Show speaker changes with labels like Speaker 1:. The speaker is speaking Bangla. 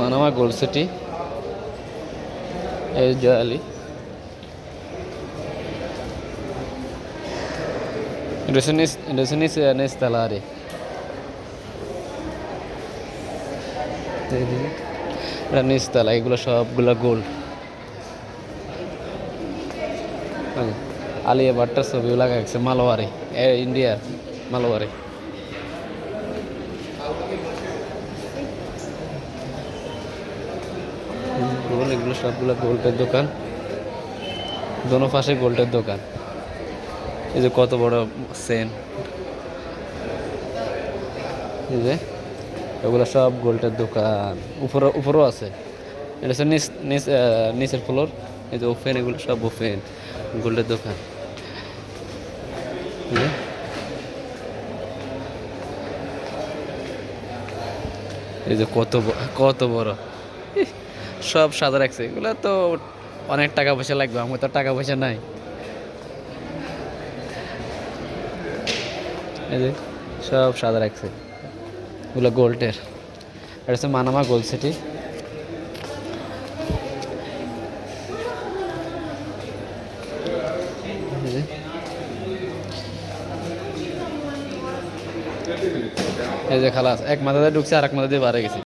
Speaker 1: মানামা গোল্ড সিটি, এই জয়ালি রেসনিস রেসনিস নেস তালারে। এটা নিচতলা এগুলো সবগুলো গোল্ড। আলিয়া ভাট্টার ছবিও লাগা গেছে মালোয়ারে ইন্ডিয়ার মালোয়ারে। এগুলো সবগুলো গোল্ডের দোকান। দোনো পাশে গোল্ডের দোকান। এই যে কত বড় সেন। এই যে, এগুলো সব গোল্ডের দোকান। উপরে উপরেও আছে। এটা হচ্ছে নিচ নিচ নিচের ফ্লোর এই যে ওপেন এগুলো সব ওপেন গোল্ডের দোকান। এই যে। কত কত বড়। সব সাদা রাখছে। এগুলো তো অনেক টাকা পয়সা লাগবে, আমার তো টাকা পয়সা নাই। এই যে, সব সাদা রাখছে। এগুলো গোল্ডের। এটা হচ্ছে মানামা গোল্ড সিটি। এই যে। খালাস, এক মাথা দিয়ে ঢুকছে আর এক মাথা দিয়ে বাড়ে গেছে।